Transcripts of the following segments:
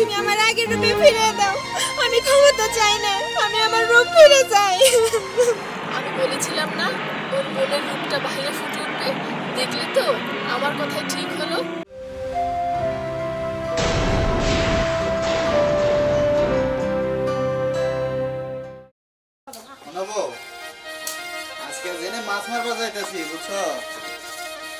তুমি আমার আগের রূপে ফিরে দাও। আমি ক্ষমতা চাই না আমি আমার রূপ ফিরে চাই। আমি বলেছিলাম না ওর মনের রূপটা বাইরে ফুটে উঠবে। দেখলে তো আমার কথাই ঠিক হলো। আজকে জেনে মাছ মারবা যাইতেছি বুঝছ?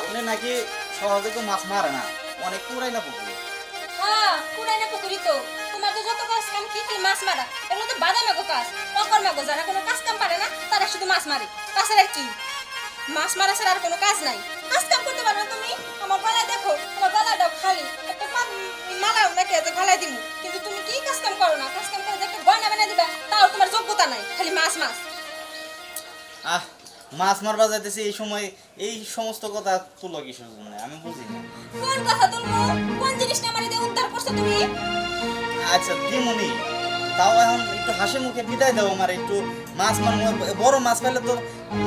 ওখানে নাকি সহজে কেউ মাছ মারে না অনেক পুরাই না পুকুর। হ্যাঁ পুরাই না পুকুরি তো। তোমার তো যত কাজ কাম, কি মাছ মারা এগুলো তো বাদাম মাগো কাজ, অকর মাগো যারা কোনো কাজ কাম পারে না, তারা শুধু মাছ মারে। তাছাড়া কি? মাছ মারা ছাড়া আর কোনো কাজ নাই। কাজ কাম করতে পারো না তুমি? আমার গলায় দেখো, আমার গলাটাও খালি। একটা পা- মালা নাকি আছে গলায় কিন্তু তুমি কি কাজ কাম করো না? কাজ কাম করে একটা গয়না বানা দিবা, তাও তোমার যোগ্যতা নাই, খালি মাছ মাছ। আহ মাছ মারবা যাইতেছি এই সময় এই সমস্ত কথা তুলো কিসের জন্য? আমি বুঝি না। কোন কথা তুলবো? কোন জিনিসটা আমার দিয়ে উদ্ধার করছ তুমি? আচ্ছা দিমুনি তাও এখন একটু হাসি মুখে বিদায় দাও আমার একটু মাছ মার বড় মাছ পেলে তো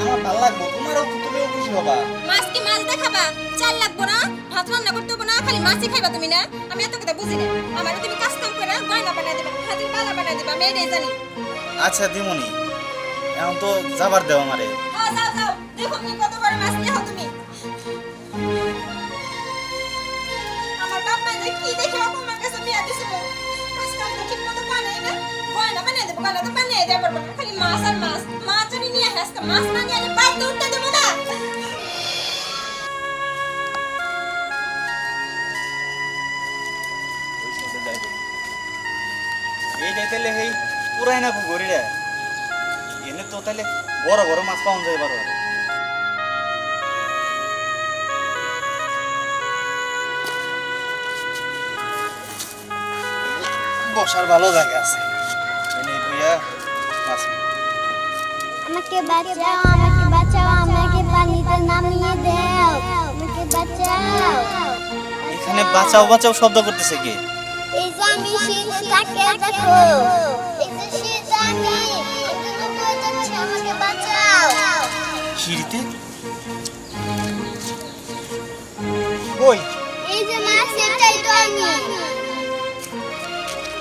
আমার ভালো লাগবে। তোমারও তুমিও খুশি হবা। মাছ কি মাছ দেখাবা? চাল লাগবো না? ভাত রান্না করতে হব না? খালি মাছই খাইবা তুমি না? আমি এত কথা বুঝি না। আমার তুমি কাজ কাম করে গয়না বানাই দিবা হাতির বালা বানাই দিবা আমি এটাই জানি। আচ্ছা দিমুনি এখন তো যাবার দেও আমারে। হ্যাঁ যাও যাও। দেখো কি কত বড় মাছ নিয়ে তুমি। আমার বাপ যে কি দেখে আমার কাছে বিয়া দিছিল কাজ কাম তো ঠিক মতো বানাই না। গয়না বানাই দেবো গয়না তো বানিয়ে দেওয়া খালি মাছ আর মাছ। মাছ জানি নিয়ে আসতে মাছ না নিয়ে আলে বাইরে উঠতে দেবো না। এইটাই তাহলে সেই পুরাই না পুকুরি রে। তো তাহলে বড় বড় মাছ পাওয়া যায় বারো বসার ভালো জায়গা আছে। আমাকে বাঁচাও আমাকে বাঁচাও আমাকে পানিতে নামিয়ে দাও। আমাকে বাঁচাও। এখানে বাঁচাও বাঁচাও শব্দ করতেছে কে? এই যে আমি দেখো। সিঁড়িতে কই? এই যে মাছ এটাই তো আমি।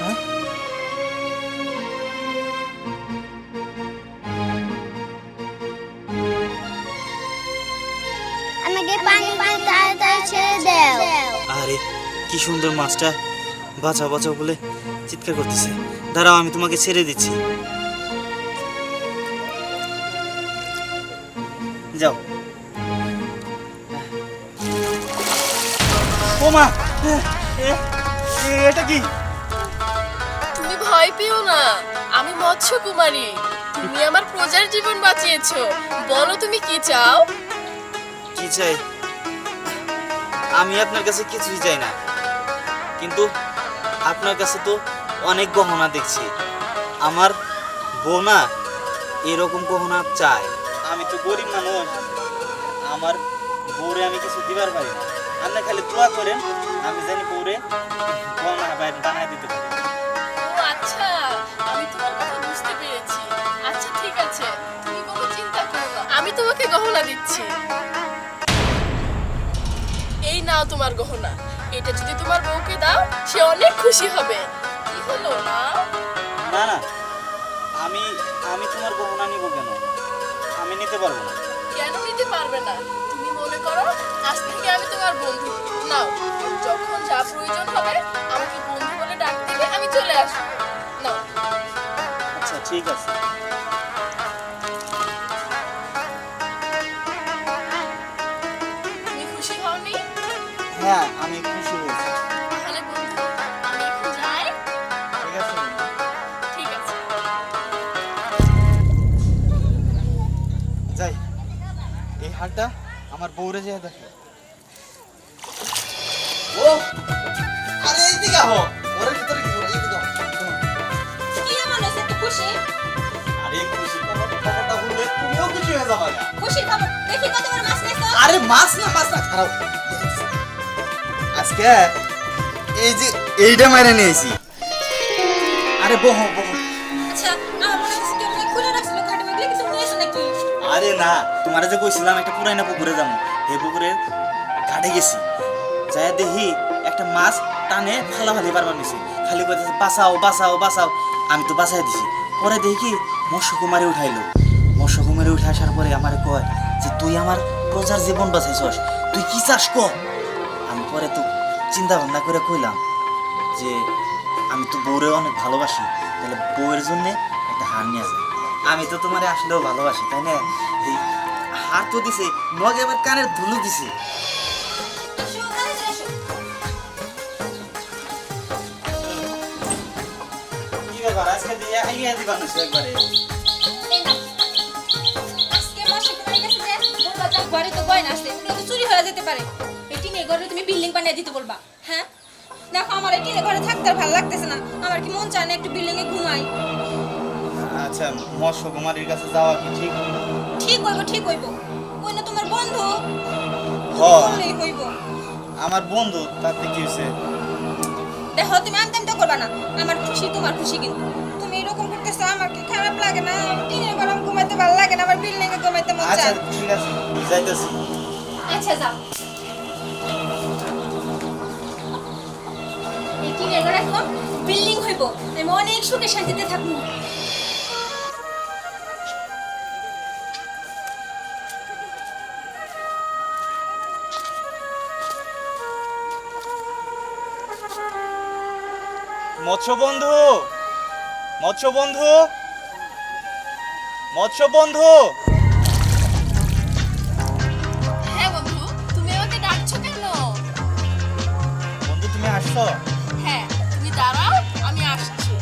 হ্যাঁ? আমাকে পানিতে তাড়াতাড়ি ছেড়ে দাও। আরে কি সুন্দর মাছটা। বাঁচাও বাঁচাও বলে চিৎকার করতেছে। দাঁড়াও আমি তোমাকে ছেড়ে দিচ্ছি। যাও। ও মা এটা কি? তুমি ভয় পেও না আমি মৎস্য কুমারী তুমি আমার প্রজার জীবন বাঁচিয়েছো। বলো তুমি কি চাও? কি চাই? আমি আপনার কাছে কিছুই চাই না। কিন্তু আপনার কাছে তো অনেক গহনা দেখছি। আমার বোনা এরকম গহনা চায়। আমি তো গরিব মানুষ আমার বউরে আমি কিছু দিবার পারি না। আপনি খালি দোয়া করেন আমি জানি বউরে গহনা বানায় দিতে পারি। ও আচ্ছা আমি তোমার কথা বুঝতে পেরেছি। আচ্ছা ঠিক আছে। তুমি কোনো চিন্তা করো আমি তোমাকে গহনা দিচ্ছি। এই নাও তোমার গহনা। এটা যদি তোমার বউকে দাও সে অনেক খুশি হবে। কি হলো না না না। আমি আমি তোমার গহনা নিব কেন? নিতে পারব না। কেন নিতে পারবে না? তুমি মনে করো আজ থেকে আমি তোমার বন্ধু। নাও যখন যা প্রয়োজন হবে আমাকে বন্ধু বলে ডাক দিবে আমি চলে আসব। নাও। আচ্ছা ঠিক আছে। হাটটা আমার বউরে যেয়ে দেখে। ও! আরে এইদিকে ওরে ভিতরে কি করে এইদিকে কি তুই খুশি? আরে খুশি খবর খবরটা বললে তুমিও খুশি হয়ে যাবে খুশি খবর? দেখি কত বড় মাছ আরে মাছ না মাছ না খারাপ। আজকে এই যে এইটা মাইরে নিয়েছি আরে বহ বহ। আচ্ছা আমার আরে না, তোমার যে কইছিলাম একটা পুরাইনা পুকুরে যাব। এই পুকুরে ঘাটে গেছি। যাই দেখি একটা মাছ টানে ফালাফালি পারবার নিছে। খালি কইতেছে, বাঁচাও বাঁচাও বাঁচাও। আমি তো বাঁচাই দিছি। পরে দেখি মৎস্যকুমারে উঠাইলো। মৎস্যকুমারে উঠে আসার পরে আমারে কয় যে, তুই আমার প্রজার জীবন বাঁচাইছস। তুই কি চাস ক? আমি পরে তো চিন্তা ভাবনা করে কইলাম যে, আমি তো বউরে অনেক ভালোবাসি। তাহলে বউয়ের জন্যে একটা হার নিয়ে যায় আমি তো তোমার আসলেও ভালোবাসি, তাই না? তো দিছে নগে এবার কানের ধুলো দিছে। ওগুলো চুরি হয়ে যেতে পারে। ঘরে তুমি বিল্ডিং বানিয়ে দিতে হ্যাঁ? আমার ঘরে থাকতে ভালো লাগতেছে না। আমার কি মন চায় না একটু বিল্ডিং এ ঘুমাই? আচ্ছা মৎস্য কুমারীর কাছে যাওয়া কি ঠিক? ঠিক হইব ঠিক হইব। ওই না তোমার বন্ধু? হ। বললেই হইব। আমার বন্ধু তাতে কি হয়েছে দেখো তুমি আমদামটা করবা না। আমার খুশি তোমার খুশি কিন্তু। তুমি এরকম করতেছো আমার কি খারাপ লাগে না। টিনের আমার ঘুমাইতে ভালো লাগে না আমার বিল্ডিং এ ঘুমাইতে মন আচ্ছা ঠিক আছে যাইতেছি। আচ্ছা যাও। বিল্ডিং হইব। আমি অনেক সুখে শান্তিতে থাকব। মৎস্য বন্ধু মৎস্য বন্ধু মৎস্য বন্ধু। হ্যাঁ বন্ধু তুমি আমাকে ডাকছো কেন? বন্ধু তুমি আসছো? হ্যাঁ তুমি দাঁড়াও আমি আসছি।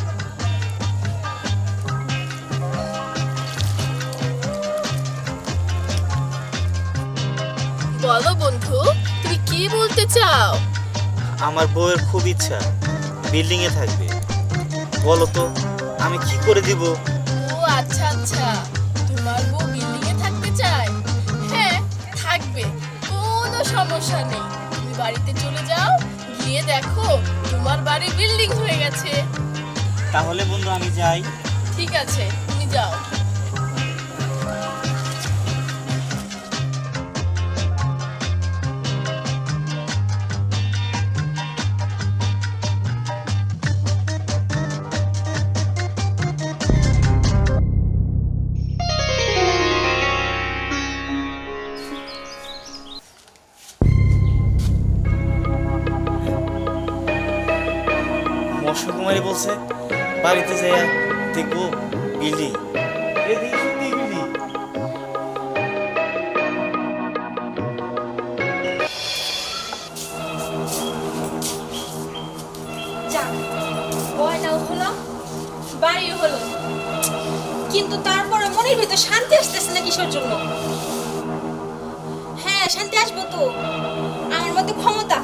বলো বন্ধু তুমি কি বলতে চাও? আমার বউয়ের খুব ইচ্ছা। বিল্ডিং এ থাকবে। বলো তো আমি কি করে দিব? ও আচ্ছা আচ্ছা। তোমার বউ বিল্ডিংয়ে এ থাকতে চায়? হ্যাঁ থাকবে কোনো সমস্যা নেই। তুমি বাড়িতে চলে যাও গিয়ে দেখো তোমার বাড়ি বিল্ডিং হয়ে গেছে। তাহলে বন্ধু আমি যাই। ঠিক আছে তুমি যাও। মনের ভিতর শান্তি আসতেছে না কিসের জন্য? হ্যাঁ শান্তি আসব তো। আমার মধ্যে ক্ষমতা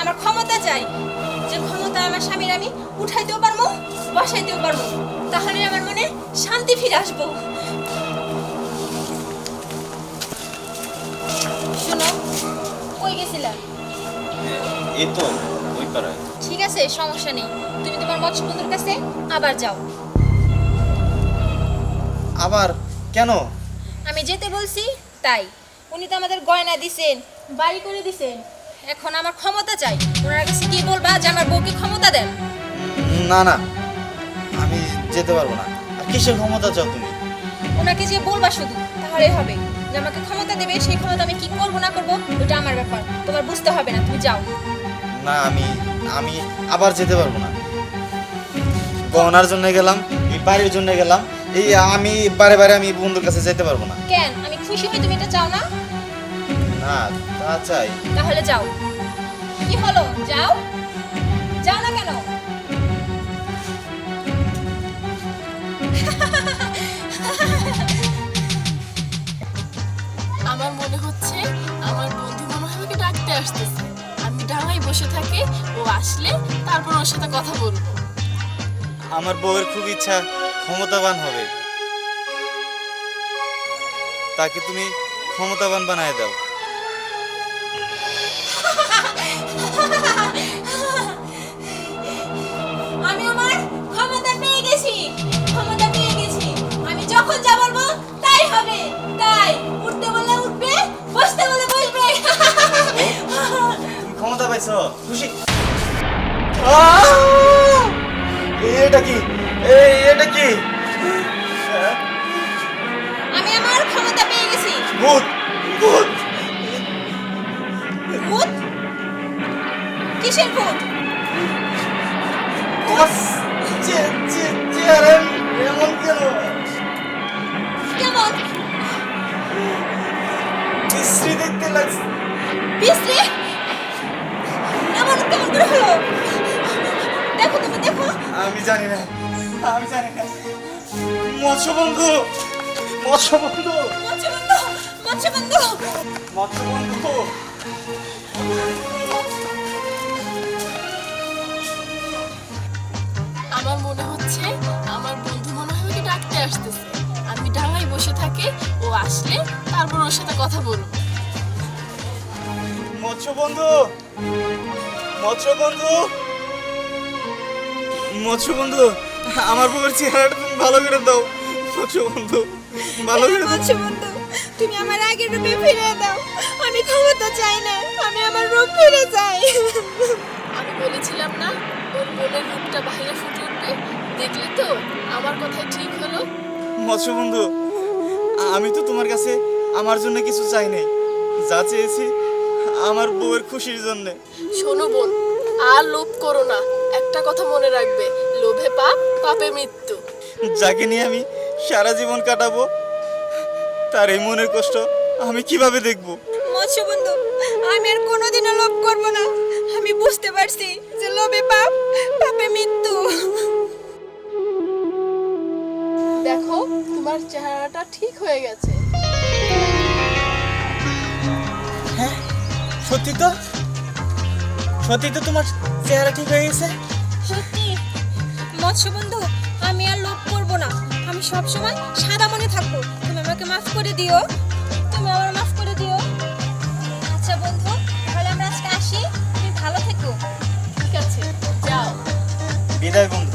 আমার ক্ষমতা চাই। যে ক্ষমতা আমার স্বামীর আমি উঠাইতেও পারব বসাইতেও পারব। তাহলে আমার মনে শান্তি ফিরে আসব। শোনো কই এই তো ওই পাড়ায়। ঠিক আছে সমস্যা নেই। তুমি তোমার মৎস্য বন্ধুর কাছে আবার যাও। আবার? কেন? আমি যেতে বলছি তাই। উনি তো আমাদের গয়না দিছেন বাড়ি করে দিছেন। এখন আমার ক্ষমতা চাই। ওনার কাছে কি বলবা যে আমার বউকে ক্ষমতা দেন? না না আমি যেতে পারব না। আর কিসের ক্ষমতা চাও তুমি? ওনাকে যে বলবা শুধু তাহলেই হবে। যে আমাকে ক্ষমতা দেবে সেই ক্ষমতা আমি কি করব না করব ওটা আমার ব্যাপার। তোমার বুঝতে হবে না তুমি যাও। না আমি আমি আবার যেতে পারব না। গহনার জন্য গেলাম এই বাড়ির জন্য গেলাম এই আমি বারে বারে আমি বন্ধুর কাছে যেতে পারব না। কেন? আমি খুশি হই তুমি এটা চাও না? না তা চাই। তাহলে যাও। কি হলো? যাও? যাও না কেন? আমার মনে হচ্ছে আমার বন্ধু মনে হয় আমাকে ডাকতে আসতেছে। আমি ডাঙায় বসে থাকি ও আসলে তারপর ওর সাথে কথা বলব। আমার বউয়ের খুব ইচ্ছা ক্ষমতাবান হবে। তাকে তুমি ক্ষমতাবান বানায় দাও। আমি আমার ক্ষমতা পেয়ে গেছি ক্ষমতা পেয়ে গেছি। আমি যখন যা বলব তাই হবে। তাই উঠতে বলে উঠবে বসতে বলে বসবে। তুমি ক্ষমতা পাইছো পাইছো খুশি! এটা কি? এই এটা কি? আমি আমার ক্ষমতা পেয়ে গেছি। ভূত ভূত। ভূত? কিসের ভূত? তোমার চেহারা এমন কেন? কেমন? বিশ্রী দেখতে লাগছে। বিশ্রী? এমন কেমন করে হলো? আমি জানি না। আমি জানি না। মৎস্য বন্ধু বন্ধু মৎস্যবন্ধু। মৎস্যবন্ধু আমার মনে হচ্ছে আমার বন্ধু মনে হয় ওকে ডাকতে আসতেছে। আমি ডাঙায় বসে থাকি ও আসলে তারপর ওর সাথে কথা বলব। মৎস্য বন্ধু মৎস্য বন্ধু আমার বউয়ের চেহারাটা তুমি ভালো করে দাও। মৎস্য বন্ধু ভালো করে দাও। মৎস্য বন্ধু তুমি আমার আগের রূপে ফিরে দাও। আমি ক্ষমতা চাই না আমি আমার রূপ ফিরে চাই। আমি বলেছিলাম না ওর মনের রূপটা বাইরে ফুটে উঠবে। দেখলে তো আমার কথাই ঠিক হলো? মৎস্য বন্ধু আমি তো তোমার কাছে আমার জন্য কিছু চাই নাই। যা চেয়েছি আমার বউয়ের খুশির জন্যে। শোনো বোন আর লোভ করো না। একটা কথা মনে রাখবে লোভে পাপ পাপে মৃত্যু। যাকে নিয়ে আমি সারা জীবন কাটাবো তার এই মনের কষ্ট আমি কীভাবে দেখব? মৎস্য বন্ধু আমি আর কোনোদিনও লোভ করব না। আমি বুঝতে পারছি যে লোভে পাপ পাপে মৃত্যু। দেখো তোমার চেহারাটা ঠিক হয়ে গেছে। সত্যি তো? সত্যি তো তোমার চেহারা ঠিক হয়ে গেছে? সত্যি? মৎস্য বন্ধু আমি আর লোভ করব না। আমি সব সময় সাদা মনে থাকব। তুমি আমাকে মাফ করে দিও। তুমি আমার মাফ করে দিও। আচ্ছা বন্ধু তাহলে আমরা আজকে আসি। তুমি ভালো থেকো। ঠিক আছে যাও। বিদায় বন্ধু।